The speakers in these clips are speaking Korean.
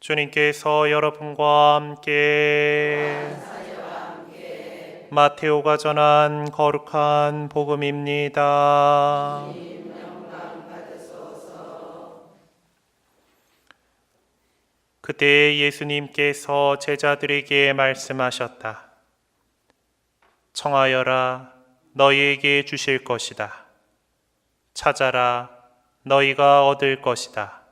주님께서 여러분과 함께 마테오가 전한 거룩한 복음입니다. 그때 예수님께서 제자들에게 말씀하셨다. 청하여라 너희에게 주실 것이다. 찾아라 너희가 얻을 것이다.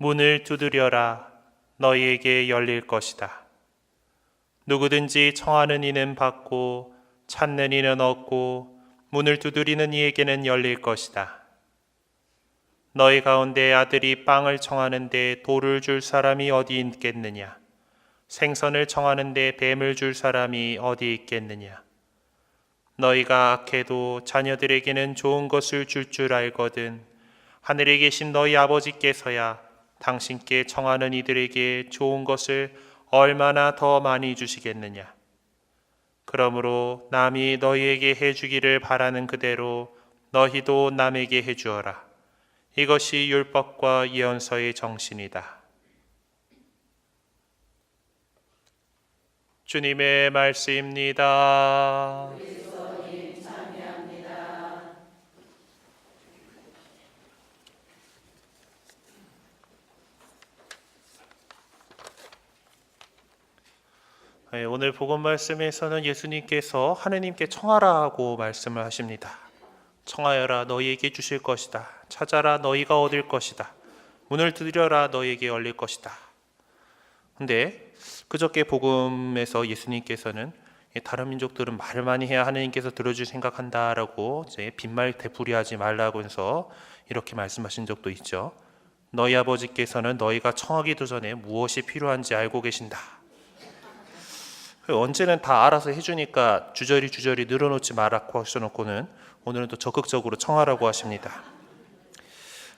문을 두드려라 너희에게 열릴 것이다. 누구든지 청하는 이는 받고 찾는 이는 얻고 문을 두드리는 이에게는 열릴 것이다. 너희 가운데 아들이 빵을 청하는데 돌을 줄 사람이 어디 있겠느냐? 생선을 청하는데 뱀을 줄 사람이 어디 있겠느냐? 너희가 악해도 자녀들에게는 좋은 것을 줄줄 알거든. 하늘에 계신 너희 아버지께서야 당신께 청하는 이들에게 좋은 것을 얼마나 더 많이 주시겠느냐? 그러므로 남이 너희에게 해주기를 바라는 그대로 너희도 남에게 해주어라. 이것이 율법과 예언서의 정신이다. 주님의 말씀입니다. 오늘 복음 말씀에서는 예수님께서 하느님께 청하라고 말씀을 하십니다. 청하여라 너희에게 주실 것이다. 찾아라 너희가 얻을 것이다. 문을 두드려라 너희에게 열릴 것이다. 근데 그저께 복음에서 예수님께서는 다른 민족들은 말을 많이 해야 하느님께서 들어줄 생각한다라고 이제 빈말 되풀이하지 말라고 해서 이렇게 말씀하신 적도 있죠. 너희 아버지께서는 너희가 청하기도 전에 무엇이 필요한지 알고 계신다. 언제는 다 알아서 해주니까 주저리 주저리 늘어놓지 말라고 하셔놓고는 오늘은 또 적극적으로 청하라고 하십니다.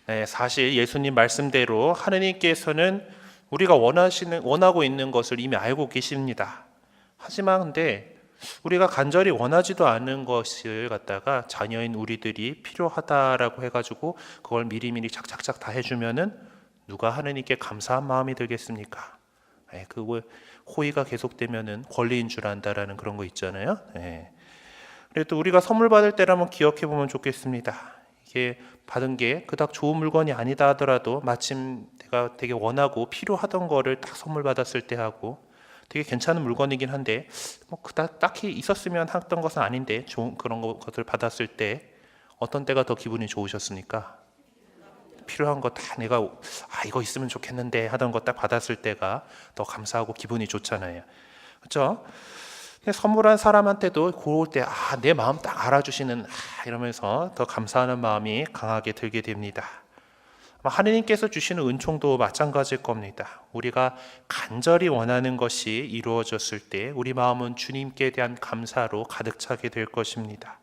네, 사실 예수님 말씀대로 하느님께서는 우리가 원하시는 원하고 있는 것을 이미 알고 계십니다. 하지만 근데 우리가 간절히 원하지도 않은 것을 갖다가 자녀인 우리들이 필요하다라고 해가지고 그걸 미리미리 착착착 다 해주면은 누가 하느님께 감사한 마음이 들겠습니까? 네, 그거 호의가 계속되면은 권리인 줄 안다라는 그런 거 있잖아요. 네. 그래도 우리가 선물 받을 때라면 기억해 보면 좋겠습니다. 이게 받은 게 그닥 좋은 물건이 아니다 하더라도 마침 내가 되게 원하고 필요하던 거를 딱 선물 받았을 때 하고 되게 괜찮은 물건이긴 한데 뭐 그닥 딱히 있었으면 했던 것은 아닌데 좋은 그런 것을 받았을 때 어떤 때가 더 기분이 좋으셨습니까? 필요한 거 다 내가 아 이거 있으면 좋겠는데 하던 거 딱 받았을 때가 더 감사하고 기분이 좋잖아요. 그렇죠? 선물한 사람한테도 그럴 때아 내 마음 딱 알아주시는 아, 이러면서 더 감사하는 마음이 강하게 들게 됩니다. 하느님께서 주시는 은총도 마찬가지일 겁니다. 우리가 간절히 원하는 것이 이루어졌을 때 우리 마음은 주님께 대한 감사로 가득 차게 될 것입니다.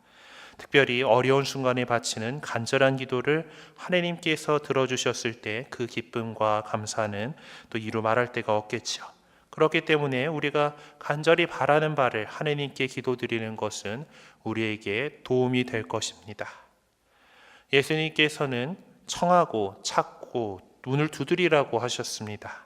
특별히 어려운 순간에 바치는 간절한 기도를 하느님께서 들어주셨을 때 그 기쁨과 감사는 또 이루 말할 데가 없겠지요. 그렇기 때문에 우리가 간절히 바라는 바를 하느님께 기도드리는 것은 우리에게 도움이 될 것입니다. 예수님께서는 청하고 찾고 눈을 두드리라고 하셨습니다.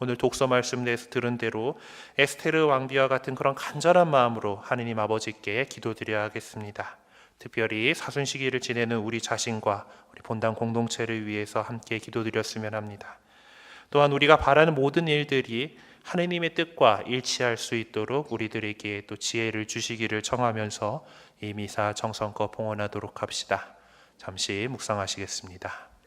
오늘 독서 말씀 내에서 들은 대로 에스테르 왕비와 같은 그런 간절한 마음으로 하느님 아버지께 기도드려야 하겠습니다. 특별히 사순 시기를 지내는 우리 자신과 우리 본당 공동체를 위해서 함께 기도드렸으면 합니다. 또한 우리가 바라는 모든 일들이 하느님의 뜻과 일치할 수 있도록 우리들에게 또 지혜를 주시기를 청하면서 이 미사 정성껏 봉헌하도록 합시다. 잠시 묵상하시겠습니다.